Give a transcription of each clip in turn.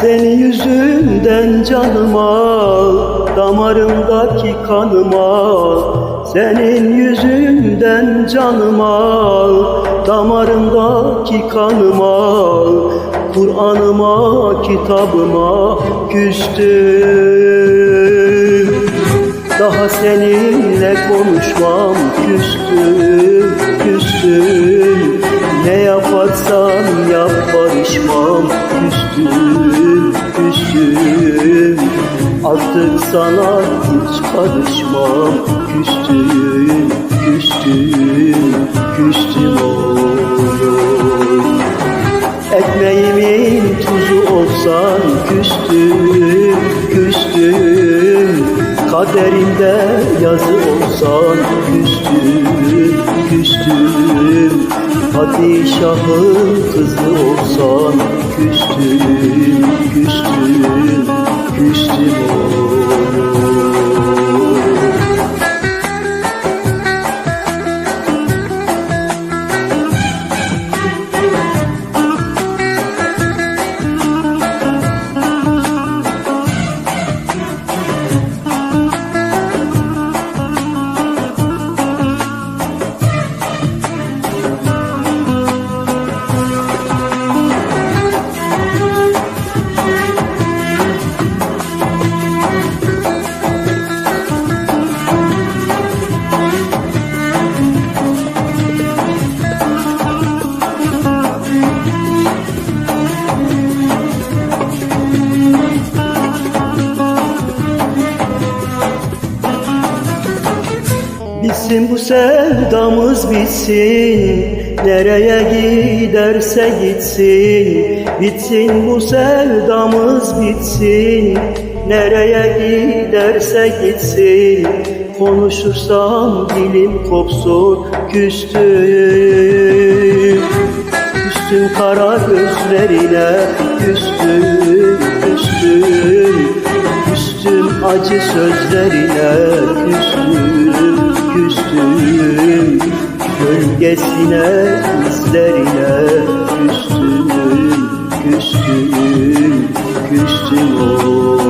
Senin yüzünden canıma Damarımdaki kanıma Senin yüzünden canıma Damarımdaki kanıma Kur'an'ıma kitabıma küstüm. Daha seninle konuşmam küstüm küstüm Ne yaparsam yap barışmam küstüm küstüm Artık sana hiç karışmam küstüm küstüm küstüm oğlum. Ekmeğimin tuzu olsan küstüm, küstüm Kaderimde yazı olsan küstüm, küstüm Padişahın kızı olsan küstüm, küstüm, küstüm oğlum Bitsin bu sevdamız bitsin. Nereye giderse gitsin. Bitsin bu sevdamız bitsin. Nereye giderse gitsin. Konuşursam dilim kopsun küstüm Küstüm kara gözlerine Küstüm, acı sözlerine Küstüm, küstüm. Gölgesine, izlerine Küstüm, küstüm, küstüm oğlum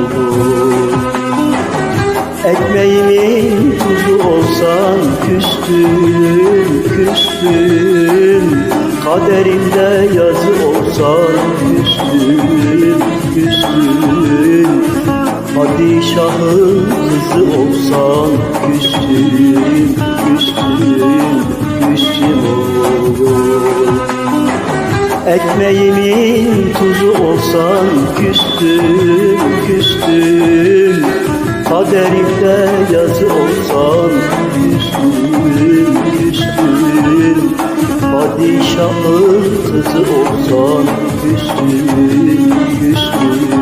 Ekmeğimin tuzu olsan küstüm, küstüm. Kaderimde yazı olsan küstüm Padişahın kızı olsan küstüm, küstüm, küstüm oğlum. Ekmeğimin tuzu olsan küstüm, küstüm Kaderimde yazı olsan küstüm, küstüm Padişahın kızı olsan küstüm, küstüm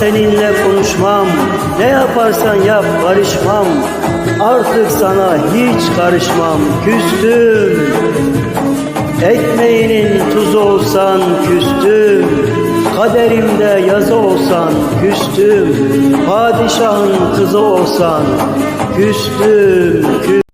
seninle konuşmam. Ne yaparsan yap barışmam. Artık sana hiç karışmam. Küstüm. Ekmeğinin tuzu olsan küstüm. Kaderimde yazı olsan küstüm. Padişahın kızı olsan küstüm, küstüm.